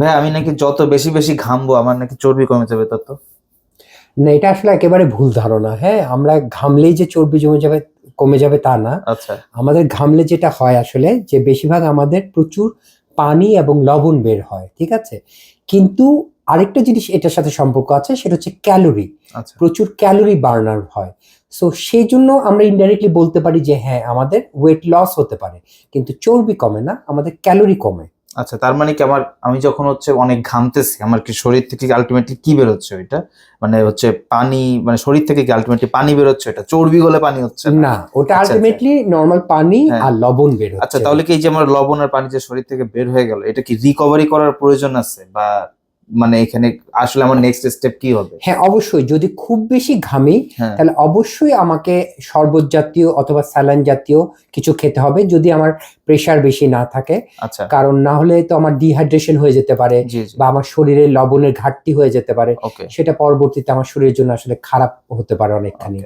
ভাই আমি নাকি যত বেশি বেশি ঘামবো আমার নাকি চর্বি কমে যাবে তত না এটা আসলে একেবারে ভুল ধারণা হ্যাঁ? আমরা ঘামলেই যে চর্বি জমে যাবে কমে যাবে তা না। আচ্ছা। আমাদের ঘামলে যেটা হয় আসলে যে বেশিরভাগ আমাদের প্রচুর পানি এবং লবণ বের হয় ঠিক আছে? কিন্তু আরেকটা জিনিস এটার সাথে সম্পর্ক আছে সেটা হচ্ছে ক্যালোরি। আচ্ছা। প্রচুর ক্যালোরি বার্নার হয়। সো সেই জন্য আমরা ইনডাইরেক্টলি বলতে পারি যে হ্যাঁ আমাদের ওয়েট লস হতে পারে কিন্তু চর্বি কমে না আমাদের ক্যালোরি কমে। আচ্ছা তার মানে কি আমার আমি যখন হচ্ছে অনেক ঘামতেছি আমার কি শরীর থেকে আলটিমেটলি কি বেরোচ্ছে ওইটা? মানে হচ্ছে পানি মানে শরীর থেকে কি আলটিমেটলি পানি বেরোচ্ছে এটা চর্বি গলে পানি হচ্ছে? না ওটা আচ্ছা, আলটিমেটলি নর্মাল পানি হ্যাঁ। আর লবণ বের আচ্ছা তাহলে কি এই যে আমার লবণ আর পানি যে শরীর থেকে বের হয়ে গেল এটা কি রিকভারি করার প্রয়োজন আছে? বা মানে এখানে আসলে আমার নেক্সট স্টেপ কি হবে? হ্যাঁ অবশ্যই। যদি খুব বেশি ঘামি হ্যাঁ। তাহলে অবশ্যই আমাকে শরবত জাতীয় অথবা স্যালাইন জাতীয় কিছু খেতে হবে যদি আমার প্রেশার বেশি না থাকে। আচ্ছা। কারণ না হলে তো আমার ডিহাইড্রেশন হয়ে যেতে পারে বা আমার শরীরে লবণের ঘাটতি হয়ে যেতে পারে। সেটা পরবর্তীতে আমার শরীরের জন্য আসলে খারাপ হতে পারে অনেকখানি।